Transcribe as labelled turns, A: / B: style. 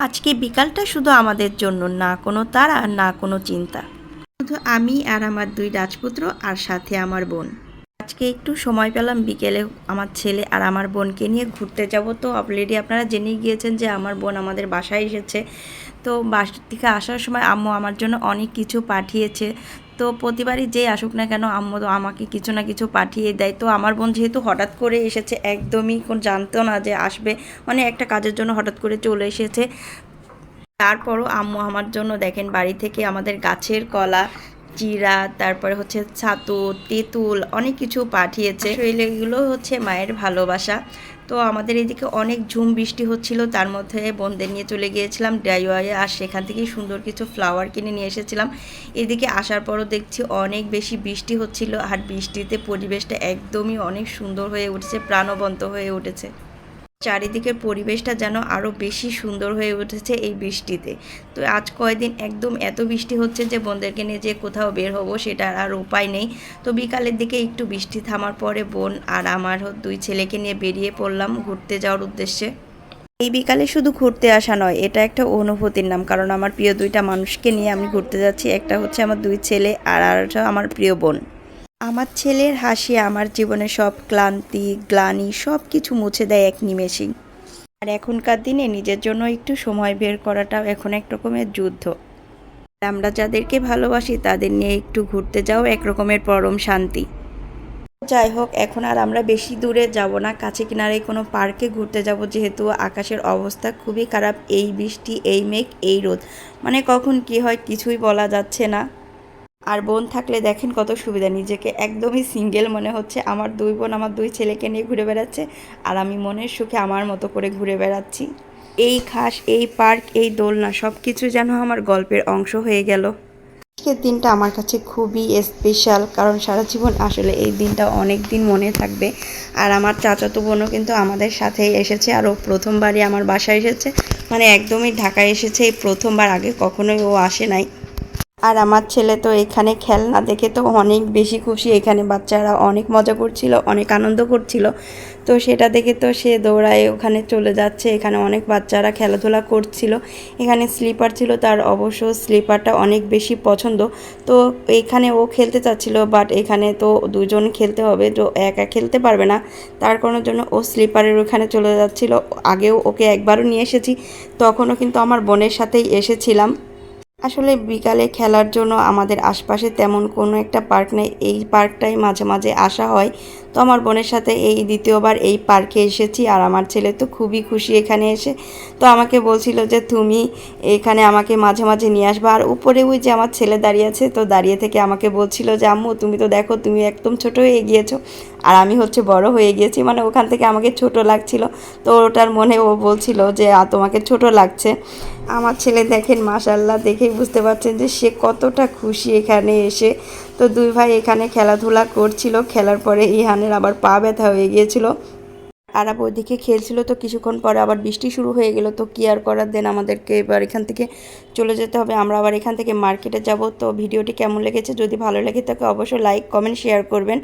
A: আজকে বিকালটা শুধু আমাদের জন্য, না কোনো তারা, না কোনো চিন্তা। শুধু আমি আর আমার দুই রাজপুত্র আর সাথে আমার বোন। আজকে একটু সময় পেলাম বিকেলে আমার ছেলে আর আমার বোনকে নিয়ে ঘুরতে যাব। তো অলরেডি আপনারা জেনে গিয়েছেন যে আমার বোন আমাদের বাসায় এসেছে। তো বাসার থেকে আসার সময় আম্মু আমার জন্য অনেক কিছু পাঠিয়েছে। তো প্রতিবারই যে আসুক না কেন, আম্মু তো আমাকে কিছু না কিছু পাঠিয়ে দেয়। তো আমার বোন যেহেতু হঠাৎ করে এসেছে, একদমই কোন জানতো না যে আসবে। মানে একটা কাজের জন্য হঠাৎ করে চলে এসেছে। তারপরও আম্মু আমার জন্য দেখেন বাড়ি থেকে আমাদের গাছের কলা জিরা, তারপরে হচ্ছে ছাতু, তেঁতুল অনেক কিছু পাঠিয়েছে। এগুলো হচ্ছে মায়ের ভালোবাসা। তো আমাদের এদিকে অনেক ঝুম বৃষ্টি হচ্ছিল, তার মধ্যে বোনদের নিয়ে চলে গিয়েছিলাম ডাইওয়ায়ে আর সেখান থেকেই সুন্দর কিছু ফ্লাওয়ার কিনে নিয়ে এসেছিলাম। এদিকে আসার পরও দেখছি অনেক বেশি বৃষ্টি হচ্ছিল, আর বৃষ্টিতে পরিবেশটা একদমই অনেক সুন্দর হয়ে উঠেছে, প্রাণবন্ত হয়ে উঠেছে। চারিদিকের পরিবেশটা যেন আরও বেশি সুন্দর হয়ে উঠেছে এই বৃষ্টিতে। তো আজ কয়দিন একদম এত বৃষ্টি হচ্ছে যে বোনদেরকে নিয়ে যে কোথাও বের হব সেটার আর উপায় নেই। তো বিকালের দিকে একটু বৃষ্টি থামার পরে বোন আর আমার দুই ছেলেকে নিয়ে বেরিয়ে পড়লাম ঘুরতে যাওয়ার উদ্দেশ্যে। এই বিকালে শুধু ঘুরতে আসা নয়, এটা একটা অনুভূতির নাম। কারণ আমার প্রিয় দুইটা মানুষকে নিয়ে আমি ঘুরতে যাচ্ছি, একটা হচ্ছে আমার দুই ছেলে আর আরেকটা আমার প্রিয় বোন। আমার ছেলের হাসি আমার জীবনে সব ক্লান্তি, গ্লানি সব কিছু মুছে দেয় এক নিমেষেই। আর এখনকার দিনে নিজের জন্য একটু সময় বের করাটাও এখন এক রকমের যুদ্ধ। আমরা যাদেরকে ভালোবাসি তাদের নিয়ে একটু ঘুরতে যাও, এক রকমের পরম শান্তি। যাই হোক, এখন আর আমরা বেশি দূরে যাব না। কাছে কিনারে কোনো পার্কে ঘুরতে যাব, যেহেতু আকাশের অবস্থা খুবই খারাপ। এই বৃষ্টি, এই মেঘ, এই রোদ। মানে কখন কি হয় কিছুই বলা যাচ্ছে না। আর বোন থাকলে দেখেন কত সুবিধা, নিজেকে একদমই সিঙ্গেল মনে হচ্ছে। আমার দুই বোন আমার দুই ছেলেকে নিয়ে ঘুরে বেড়াচ্ছে আর আমি মনের সুখে আমার মতো করে ঘুরে বেড়াচ্ছি। এই খাস, এই পার্ক, এই দোলনা সব কিছু যেন আমার গল্পের অংশ হয়ে গেল। আজকের দিনটা আমার কাছে খুবই স্পেশাল কারণ সারা জীবন আসলে এই দিনটা অনেক দিন মনে থাকবে। আর আমার চাচাতো বোনও কিন্তু আমাদের সাথেই এসেছে আর ও প্রথমবারই আমার বাসায় এসেছে। মানে একদমই ঢাকায় এসেছে, এই প্রথমবার আগে কখনোই ও আসে নাই। আর আমার ছেলে তো এখানে খেলনা দেখে তো অনেক বেশি খুশি। এখানে বাচ্চারা অনেক মজা করছিল, অনেক আনন্দ করছিল। তো সেটা দেখে তো সে দৌড়ায়, ওখানে চলে যাচ্ছে। এখানে অনেক বাচ্চারা খেলাধুলা করছিল। এখানে স্লিপার ছিল, তার অবশ্য স্লিপারটা অনেক বেশি পছন্দ। তো এখানে ও খেলতে চাচ্ছিল, বাট এখানে তো দুজন খেলতে হবে, তো একা খেলতে পারবে না। তার কারণের জন্য ও স্লিপারের ওখানে চলে যাচ্ছিল। আগেও ওকে একবারও নিয়ে এসেছি, তখনও কিন্তু আমার বোনের সাথেই এসেছিলাম। আসলে বিকালে খেলার জন্য আমাদের আশপাশে তেমন কোনো একটা পার্ক নেই। এই পার্কটাই মাঝে মাঝে আসা হয়। তো আমার বোনের সাথে এই দ্বিতীয়বার এই পার্কে এসেছি আর আমার ছেলে তো খুবই খুশি এখানে এসে। তো আমাকে বলছিল যে, তুমি এখানে আমাকে মাঝে মাঝে নিয়ে আসবা। আর উপরে ওই যে আমার ছেলে দাঁড়িয়ে আছে, তো দাঁড়িয়ে থেকে আমাকে বলছিল যে, আম্মু, তুমি তো দেখো, তুমি একদম ছোট হয়ে গিয়েছো। আর আমি হচ্ছে বড় হয়ে গিয়েছি মানে ওখান থেকে আমাকে ছোট লাগছিল। তো ওটার মনে ও বলছিল যে তোমাকে ছোট লাগছে। আমার ছেলে দেখেন মাশাল্লাহ দেখেই বুঝতে পারছেন যে, সে কতটা খুশি এখানে এসে। তো দুই ভাই এখানে খেলাধুলা করছিল, খেলার পরে ইহানের আবার পা ব্যথা হয়ে গিয়েছিল। আর আবার ওইদিকে খেলছিল, তো কিছুক্ষণ পরে আবার বৃষ্টি শুরু হয়ে গেল। তো কি আর করার, দেন আমাদেরকে এবার এখান থেকে চলে যেতে হবে। আমরা আবার এখান থেকে মার্কেটে যাব। তো ভিডিওটি কেমন লেগেছে, যদি ভালো লেগে থাকে, অবশ্যই লাইক কমেন্ট শেয়ার করবেন।